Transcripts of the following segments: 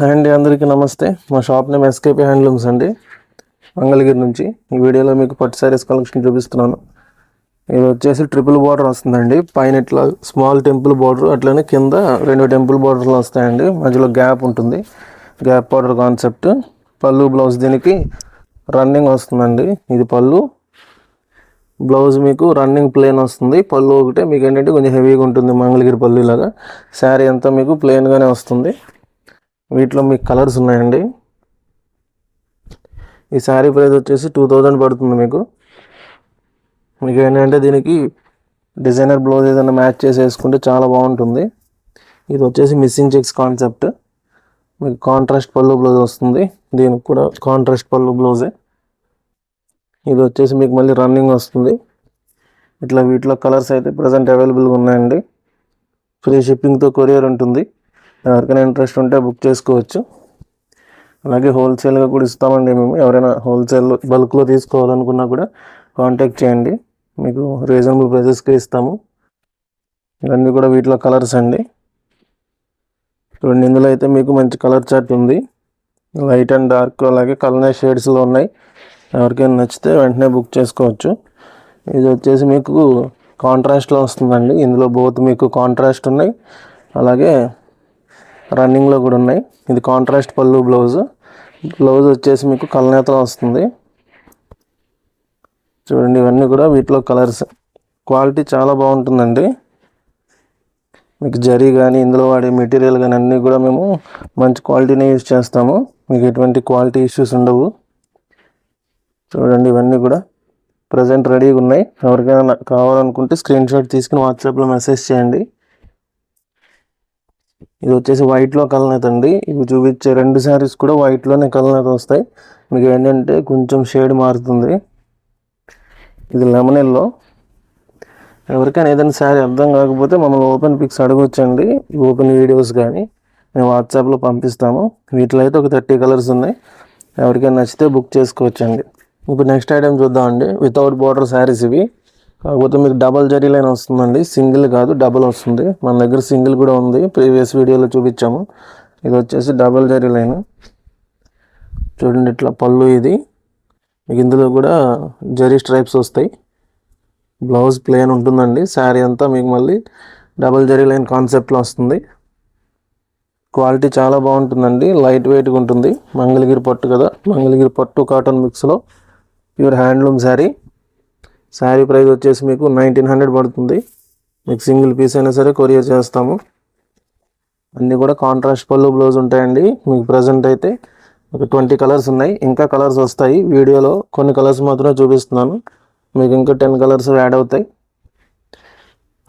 Hi అండి అందరికీ నమస్తే. మా షాప్ నేమ్ ఎస్కేపీ హ్యాండ్లూమ్స్ అండి. మంగళగిరి నుంచి ఈ వీడియోలో మీకు పట్టు శారీస్ కలెక్షన్ చూపిస్తున్నాను. ఇది వచ్చేసి ట్రిపుల్ బార్డర్ వస్తుందండి. పైన ఇట్లా స్మాల్ టెంపుల్ బార్డర్ అట్లనే కింద రెండు టెంపుల్ బార్డర్లు వస్తాయండి. మధ్యలో గ్యాప్ ఉంటుంది. Gap border concept. పళ్ళు బ్లౌజ్ దీనికి రన్నింగ్ వస్తుందండి. ఇది పళ్ళు. బ్లౌజ్ మీకు రన్నింగ్ ప్లేన్ వస్తుంది. పళ్ళు ఒకటే మీకు ఏంటంటే కొంచెం హెవీగా ఉంటుంది మంగళగిరి పళ్ళు ఇలాగా. శారీ అంతా మీకు ప్లెయిన్గానే వస్తుంది. వీటిలో మీకు కలర్స్ ఉన్నాయండి. ఈ శారీ ప్రైస్ వచ్చేసి టూ థౌజండ్ పడుతుంది మీకు. మీకు ఏంటంటే దీనికి డిజైనర్ బ్లౌజ్ ఏదైనా మ్యాచ్ చేసి వేసుకుంటే చాలా బాగుంటుంది. ఇది వచ్చేసి మిస్సింగ్ చెక్స్ కాన్సెప్ట్. మీకు కాంట్రాస్ట్ పళ్ళు బ్లౌజ్ వస్తుంది. దీనికి కూడా కాంట్రాస్ట్ పళ్ళు బ్లౌజే. ఇది వచ్చేసి మీకు మళ్ళీ రన్నింగ్ వస్తుంది. ఇట్లా వీటిలో కలర్స్ అయితే ప్రజెంట్ అవైలబుల్గా ఉన్నాయండి. ఫ్రీ షిప్పింగ్తో కొరియర్ ఉంటుంది. ఎవరికైనా ఇంట్రెస్ట్ ఉంటే బుక్ చేసుకోవచ్చు. అలాగే హోల్సేల్గా కూడా ఇస్తామండి మేము. ఎవరైనా హోల్సేల్ బల్క్లో తీసుకోవాలనుకున్నా కూడా కాంటాక్ట్ చేయండి. మీకు రీజనబుల్ ప్రైసెస్కి ఇస్తాము. ఇవన్నీ కూడా వీటిలో కలర్స్ అండి. చూడండి ఇందులో అయితే మీకు మంచి కలర్ చార్ట్ ఉంది. లైట్ అండ్ డార్క్ అలాగే కలనే షేడ్స్లో ఉన్నాయి. ఎవరికైనా నచ్చితే వెంటనే బుక్ చేసుకోవచ్చు. ఇది వచ్చేసి మీకు కాంట్రాస్ట్లో వస్తుందండి. ఇందులో బోత్ మీకు కాంట్రాస్ట్ ఉన్నాయి. అలాగే రన్నింగ్లో కూడా ఉన్నాయి. ఇది కాంట్రాస్ట్ పళ్ళు బ్లౌజ్. బ్లౌజ్ వచ్చేసి మీకు కలనేతలో వస్తుంది. చూడండి ఇవన్నీ కూడా వీటిలో కలర్స్. క్వాలిటీ చాలా బాగుంటుందండి. మీకు జరీ కానీ ఇందులో వాడే మెటీరియల్ కానీ అన్నీ కూడా మేము మంచి క్వాలిటీనే యూజ్ చేస్తాము. మీకు ఎటువంటి క్వాలిటీ ఇష్యూస్ ఉండవు. చూడండి ఇవన్నీ కూడా ప్రజెంట్ రెడీగా ఉన్నాయి. ఎవరికైనా కావాలనుకుంటే స్క్రీన్ షాట్ తీసుకుని వాట్సాప్లో మెసేజ్ చేయండి. ఇది వచ్చేసి వైట్లో కలనేత అండి. ఇవి చూపించే రెండు శారీస్ కూడా వైట్లోనే కలనేత వస్తాయి. మీకు ఏంటంటే కొంచెం షేడ్ మారుతుంది. ఇది లెమన్ ఎల్లో ఎవరికైనా ఏదైనా శారీ అర్థం కాకపోతే మమ్మల్ని ఓపెన్ పిక్స్ అడగొచ్చండి. ఓపెన్ వీడియోస్ కానీ మేము వాట్సాప్లో పంపిస్తాము. వీటిలో అయితే ఒక థర్టీ కలర్స్ ఉన్నాయి. ఎవరికైనా నచ్చితే బుక్ చేసుకోవచ్చండి. ఇప్పుడు నెక్స్ట్ ఐటమ్ చూద్దామండి. వితౌట్ బార్డర్ శారీస్ ఇవి. కాకపోతే మీకు డబల్ జరీ లైన్ వస్తుందండి. సింగిల్ కాదు డబల్ వస్తుంది. మన దగ్గర సింగిల్ కూడా ఉంది. ప్రీవియస్ వీడియోలో చూపించాము. ఇది వచ్చేసి డబల్ జరీ లైన్. చూడండి ఇట్లా పళ్ళు ఇది. మీకు ఇందులో కూడా జరీ స్ట్రైప్స్ వస్తాయి. బ్లౌజ్ ప్లేన్ ఉంటుందండి. శారీ అంతా మీకు మళ్ళీ డబల్ జరీ లైన్ కాన్సెప్ట్లో వస్తుంది. క్వాలిటీ చాలా బాగుంటుందండి. లైట్ వెయిట్గా ఉంటుంది. మంగళగిరి పట్టు కదా. మంగళగిరి పట్టు cotton మిక్స్లో pure handloom sari sari price వచ్చేసి మీకు నైన్టీన్ హండ్రెడ్ పడుతుంది. మీకు సింగిల్ పీస్ అయినా సరే కొరియర్ చేస్తాము. అన్నీ కూడా కాంట్రాస్ట్ పళ్ళు బ్లౌజ్ ఉంటాయండి. మీకు ప్రజెంట్ అయితే ఒక ట్వంటీ కలర్స్ ఉన్నాయి. ఇంకా కలర్స్ వస్తాయి. వీడియోలో కొన్ని కలర్స్ మాత్రమే చూపిస్తున్నాను. మీకు ఇంకా టెన్ కలర్స్ యాడ్ అవుతాయి.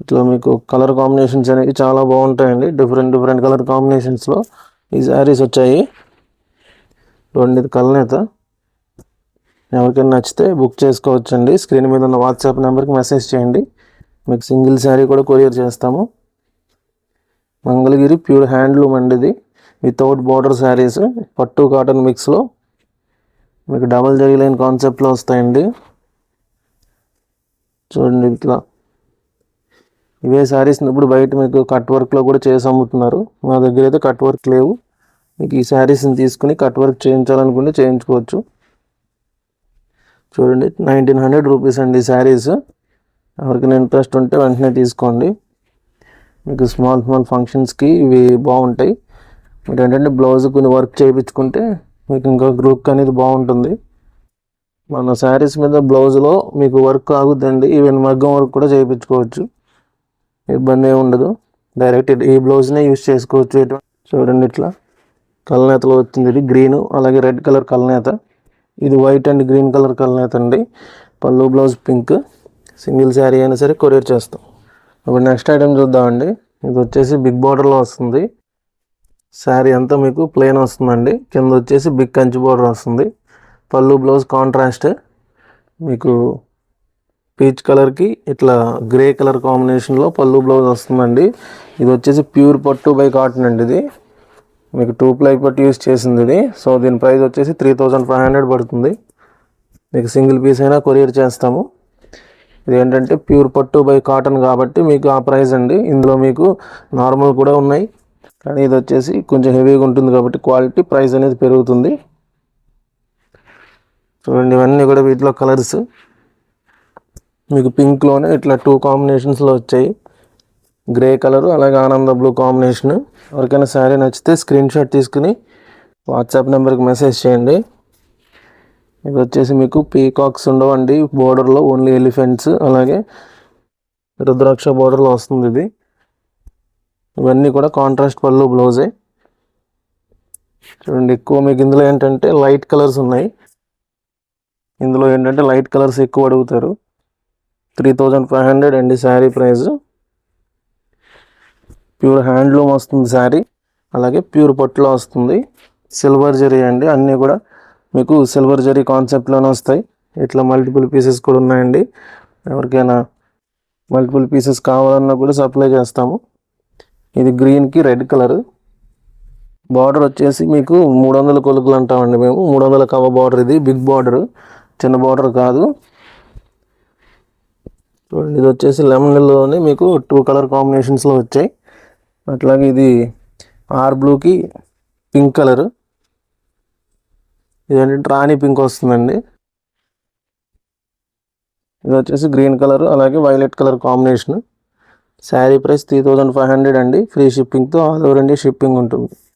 ఇట్లా మీకు కలర్ కాంబినేషన్స్ అనేవి చాలా బాగుంటాయండి. డిఫరెంట్ డిఫరెంట్ కలర్ కాంబినేషన్స్లో ఈ శారీస్ వచ్చాయి. రెండు కలనేత ఎవరికైనా నచ్చితే బుక్ చేసుకోవచ్చండి. స్క్రీన్ మీద ఉన్న వాట్సాప్ నెంబర్కి మెసేజ్ చేయండి. మీకు సింగిల్ శారీ కూడా కొరియర్ చేస్తాము. మంగళగిరి ప్యూర్ హ్యాండ్లూమ్ అండి ఇది. వితౌట్ బార్డర్ శారీస్ పట్టు కాటన్ మిక్స్లో. మీకు డబల్ జరీ లైన్ కాన్సెప్ట్లో వస్తాయండి. చూడండి ఇట్లా. ఇవే శారీస్ ఇప్పుడు బయట మీకు కట్ వర్క్లో కూడా చేసి అమ్ముతున్నారు. మా దగ్గర అయితే కట్ వర్క్ లేవు. మీకు ఈ శారీస్ని తీసుకుని కట్ వర్క్ చేయించాలనుకుంటే చేయించుకోవచ్చు. చూడండి నైన్టీన్ హండ్రెడ్ రూపీస్ అండి శారీస్ ఎవరికైనా ఇంట్రెస్ట్ ఉంటే వెంటనే తీసుకోండి. మీకు స్మాల్ స్మాల్ ఫంక్షన్స్కి ఇవి బాగుంటాయి. మీరు ఏంటంటే బ్లౌజ్ కొన్ని వర్క్ చేయించుకుంటే మీకు ఇంకా గ్రూప్ అనేది బాగుంటుంది. మన శారీస్ మీద బ్లౌజ్లో మీకు వర్క్ ఆగుద్దండి. ఈవెన్ మగ్గం వర్క్ కూడా చేయించుకోవచ్చు. ఇబ్బంది ఏమి ఉండదు. డైరెక్ట్ ఈ బ్లౌజ్నే యూస్ చేసుకోవచ్చు. చూడండి ఇట్లా. కలనేతలో వచ్చింది ఇది గ్రీన్ అలాగే రెడ్ కలర్ కలనేత ఇది white and green colour colour అండి. పళ్ళు బ్లౌజ్ పింక్ సింగిల్ శారీ అయినా సరే కొరియర్ చేస్తాం. ఇప్పుడు నెక్స్ట్ ఐటమ్ చూద్దామండి. ఇది వచ్చేసి బిగ్ బార్డర్లో వస్తుంది. శారీ అంతా మీకు ప్లెయిన్ వస్తుందండి. కింద వచ్చేసి బిగ్ కంచి బార్డర్ వస్తుంది. పళ్ళు బ్లౌజ్ కాంట్రాస్ట్ మీకు పీచ్ కలర్కి ఇట్లా గ్రే కలర్ కాంబినేషన్లో పళ్ళు బ్లౌజ్ వస్తుందండి. ఇది వచ్చేసి ప్యూర్ పట్టు బై కాటన్ అండి ఇది. మీకు టూ ప్లై పట్టు యూస్ చేసింది ఇది సో దీని ప్రైస్ వచ్చేసి త్రీ థౌజండ్ ఫైవ్ హండ్రెడ్ పడుతుంది. మీకు సింగిల్ పీస్ అయినా కొరియర్ చేస్తాము. ఇది ఏంటంటే ప్యూర్ పట్టు బై కాటన్ కాబట్టి మీకు ఆ ప్రైస్ అండి. ఇందులో మీకు నార్మల్ కూడా ఉన్నాయి. కానీ ఇది వచ్చేసి కొంచెం హెవీగా ఉంటుంది కాబట్టి క్వాలిటీ ప్రైస్ అనేది పెరుగుతుంది. చూడండి ఇవన్నీ కూడా వీటిలో కలర్స్ మీకు పింక్లోనే ఇట్లా టూ కాంబినేషన్స్లో వచ్చాయి. గ్రే కలరు అలాగే ఆనంద బ్లూ కాంబినేషన్ ఎవరికైనా శారీ నచ్చితే స్క్రీన్ షాట్ తీసుకుని వాట్సాప్ నెంబర్కి మెసేజ్ చేయండి. ఇది వచ్చేసి మీకు పీకాక్స్ ఉండవండి. బోర్డర్లో ఓన్లీ ఎలిఫెంట్స్ అలాగే రుద్రాక్ష బోర్డర్లో వస్తుంది ఇది. ఇవన్నీ కూడా కాంట్రాస్ట్ పళ్ళు బ్లౌజే చూడండి ఎక్కువ మీకు ఇందులో ఏంటంటే లైట్ కలర్స్ ఉన్నాయి. ఇందులో ఏంటంటే లైట్ కలర్స్ ఎక్కువ అడుగుతారు. త్రీ థౌజండ్ ఫైవ్ హండ్రెడ్ అండి శారీ ప్రైస్ ప్యూర్ హ్యాండ్లూమ్ వస్తుంది శారీ అలాగే ప్యూర్ పట్టులో వస్తుంది. సిల్వర్ జరీ అండి అన్నీ కూడా మీకు సిల్వర్ జరీ కాన్సెప్ట్లోనే వస్తాయి. ఇట్లా మల్టిపుల్ పీసెస్ కూడా ఉన్నాయండి. ఎవరికైనా మల్టిపుల్ పీసెస్ కావాలన్నా కూడా సప్లై చేస్తాము. ఇది గ్రీన్కి రెడ్ కలర్ బార్డర్ వచ్చేసి మీకు మూడు వందల కొలుకులు అంటామండి మేము. మూడు వందల కవ బార్డర్ ఇది బిగ్ బార్డర్ చిన్న బార్డర్ కాదు. చూడండి ఇది వచ్చేసి లెమన్లోనే మీకు టూ కలర్ కాంబినేషన్స్లో వచ్చాయి. అట్లాగే ఇది ఆర్ బ్లూకి పింక్ కలర్. ఇదేంటంటే రాణి పింక్ వస్తుందండి. ఇది వచ్చేసి గ్రీన్ కలర్ అలాగే violet colour combination. Sari price three thousand five hundred అండి. ఫ్రీ షిప్పింగ్తో ఆల్ ఓవర్ ఇండియా షిప్పింగ్ ఉంటుంది.